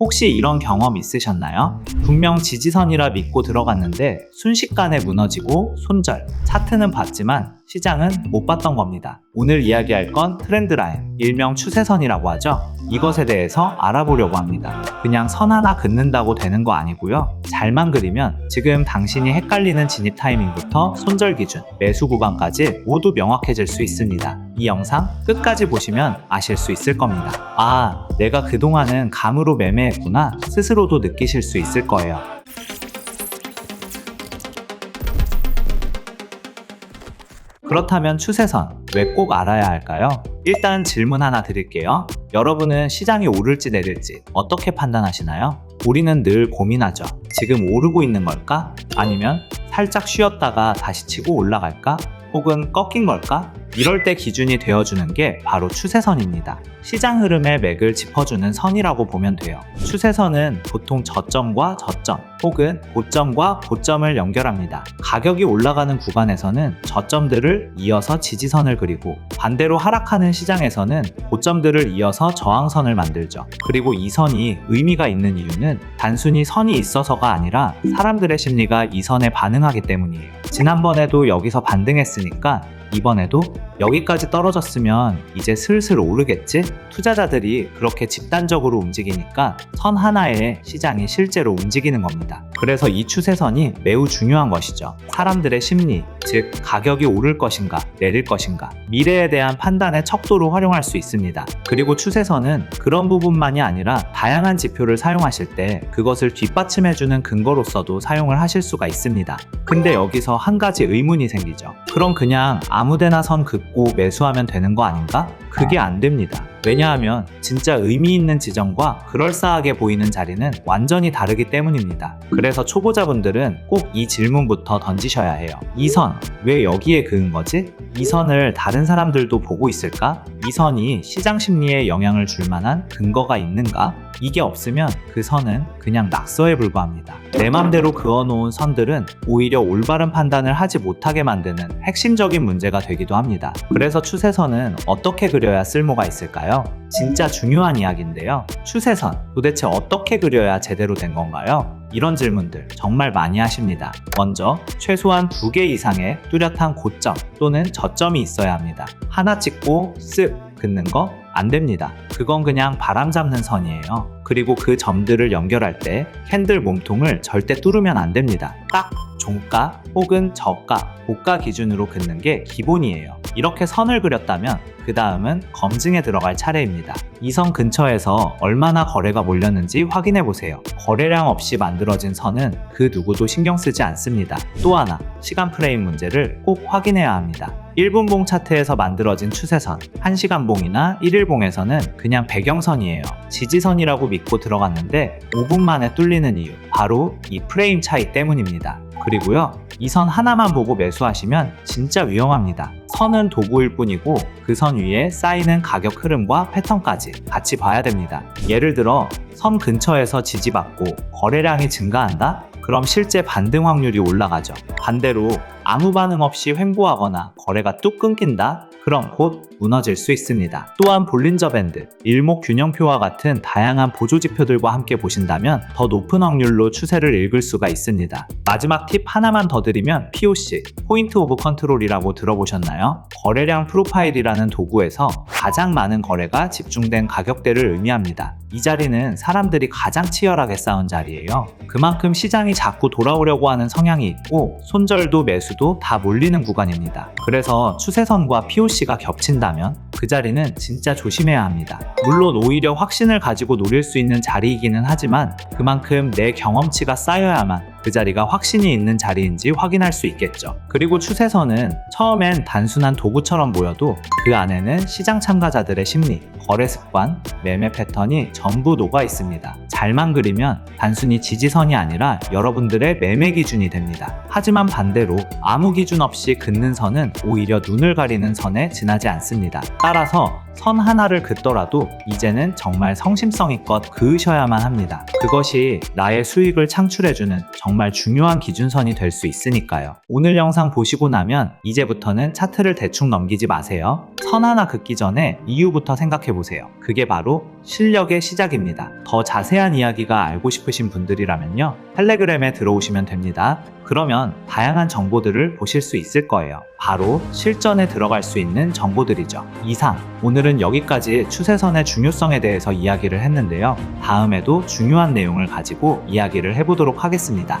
혹시 이런 경험 있으셨나요? 분명 지지선이라 믿고 들어갔는데 순식간에 무너지고 손절, 차트는 봤지만 시장은 못 봤던 겁니다. 오늘 이야기할 건 트렌드 라인, 일명 추세선이라고 하죠. 이것에 대해서 알아보려고 합니다. 그냥 선 하나 긋는다고 되는 거 아니고요. 잘만 그리면 지금 당신이 헷갈리는 진입 타이밍부터 손절 기준, 매수 구간까지 모두 명확해질 수 있습니다. 이 영상 끝까지 보시면 아실 수 있을 겁니다. 아, 내가 그동안은 감으로 매매했구나 스스로도 느끼실 수 있을 거예요. 그렇다면 추세선 왜 꼭 알아야 할까요? 일단 질문 하나 드릴게요. 여러분은 시장이 오를지 내릴지 어떻게 판단하시나요? 우리는 늘 고민하죠. 지금 오르고 있는 걸까? 아니면 살짝 쉬었다가 다시 치고 올라갈까? 혹은 꺾인 걸까? 이럴 때 기준이 되어주는 게 바로 추세선입니다. 시장 흐름의 맥을 짚어주는 선이라고 보면 돼요. 추세선은 보통 저점과 저점 혹은 고점과 고점을 연결합니다. 가격이 올라가는 구간에서는 저점들을 이어서 지지선을 그리고 반대로 하락하는 시장에서는 고점들을 이어서 저항선을 만들죠. 그리고 이 선이 의미가 있는 이유는 단순히 선이 있어서가 아니라 사람들의 심리가 이 선에 반응하기 때문이에요. 지난번에도 여기서 반등했으니까 이번에도 여기까지 떨어졌으면 이제 슬슬 오르겠지? 투자자들이 그렇게 집단적으로 움직이니까 선 하나에 시장이 실제로 움직이는 겁니다. 그래서 이 추세선이 매우 중요한 것이죠. 사람들의 심리, 즉 가격이 오를 것인가, 내릴 것인가, 미래에 대한 판단의 척도로 활용할 수 있습니다. 그리고 추세선은 그런 부분만이 아니라 다양한 지표를 사용하실 때 그것을 뒷받침해주는 근거로서도 사용을 하실 수가 있습니다. 근데 여기서 한 가지 의문이 생기죠. 그럼 그냥 아무데나 선 긋고 매수하면 되는 거 아닌가? 그게 안 됩니다. 왜냐하면 진짜 의미 있는 지점과 그럴싸하게 보이는 자리는 완전히 다르기 때문입니다. 그래서 초보자분들은 꼭 이 질문부터 던지셔야 해요. 이 선, 왜 여기에 그은 거지? 이 선을 다른 사람들도 보고 있을까? 이 선이 시장 심리에 영향을 줄 만한 근거가 있는가? 이게 없으면 그 선은 그냥 낙서에 불과합니다. 내 맘대로 그어놓은 선들은 오히려 올바른 판단을 하지 못하게 만드는 핵심적인 문제가 되기도 합니다. 그래서 추세선은 어떻게 그려야 쓸모가 있을까요? 진짜 중요한 이야기인데요. 추세선, 도대체 어떻게 그려야 제대로 된 건가요? 이런 질문들 정말 많이 하십니다. 먼저 최소한 두 개 이상의 뚜렷한 고점 또는 저점이 있어야 합니다. 하나 찍고 쓱 긋는 거 안 됩니다. 그건 그냥 바람 잡는 선이에요. 그리고 그 점들을 연결할 때 캔들 몸통을 절대 뚫으면 안 됩니다. 딱 종가 혹은 저가, 고가 기준으로 긋는 게 기본이에요. 이렇게 선을 그렸다면 그 다음은 검증에 들어갈 차례입니다. 이 선 근처에서 얼마나 거래가 몰렸는지 확인해 보세요. 거래량 없이 만들어진 선은 그 누구도 신경 쓰지 않습니다. 또 하나, 시간 프레임 문제를 꼭 확인해야 합니다. 1분 봉 차트에서 만들어진 추세선, 1시간 봉이나 1일 봉에서는 그냥 배경선이에요. 지지선이라고 믿고 들어갔는데 5분 만에 뚫리는 이유, 바로 이 프레임 차이 때문입니다. 그리고요, 이 선 하나만 보고 매수하시면 진짜 위험합니다. 선은 도구일 뿐이고 그 선 위에 쌓이는 가격 흐름과 패턴까지 같이 봐야 됩니다. 예를 들어 선 근처에서 지지받고 거래량이 증가한다? 그럼 실제 반등 확률이 올라가죠. 반대로 아무 반응 없이 횡보하거나 거래가 뚝 끊긴다? 그럼 곧 무너질 수 있습니다. 또한 볼린저 밴드, 일목균형표와 같은 다양한 보조 지표들과 함께 보신다면 더 높은 확률로 추세를 읽을 수가 있습니다. 마지막 팁 하나만 더 드리면 POC, 포인트 오브 컨트롤이라고 들어보셨나요? 거래량 프로파일이라는 도구에서 가장 많은 거래가 집중된 가격대를 의미합니다. 이 자리는 사람들이 가장 치열하게 싸운 자리예요. 그만큼 시장이 자꾸 돌아오려고 하는 성향이 있고 손절도 매수도 다 몰리는 구간입니다. 그래서 추세선과 POC 가 겹친다면 그 자리는 진짜 조심해야 합니다. 물론 오히려 확신을 가지고 노릴 수 있는 자리이기는 하지만 그만큼 내 경험치가 쌓여야만 그 자리가 확신이 있는 자리인지 확인할 수 있겠죠. 그리고 추세선은 처음엔 단순한 도구처럼 보여도 그 안에는 시장 참가자들의 심리, 거래 습관, 매매 패턴이 전부 녹아 있습니다. 잘만 그리면 단순히 지지선이 아니라 여러분들의 매매 기준이 됩니다. 하지만 반대로 아무 기준 없이 긋는 선은 오히려 눈을 가리는 선에 지나지 않습니다. 따라서 선 하나를 긋더라도 이제는 정말 성심성의껏 그으셔야만 합니다. 그것이 나의 수익을 창출해주는 정말 중요한 기준선이 될 수 있으니까요. 오늘 영상 보시고 나면 이제부터는 차트를 대충 넘기지 마세요. 선 하나 긋기 전에 이유부터 생각해 보세요. 그게 바로 실력의 시작입니다. 더 자세한 이야기가 알고 싶으신 분들이라면요. 텔레그램에 들어오시면 됩니다. 그러면 다양한 정보들을 보실 수 있을 거예요. 바로 실전에 들어갈 수 있는 정보들이죠. 이상, 오늘은 여기까지 추세선의 중요성에 대해서 이야기를 했는데요. 다음에도 중요한 내용을 가지고 이야기를 해보도록 하겠습니다.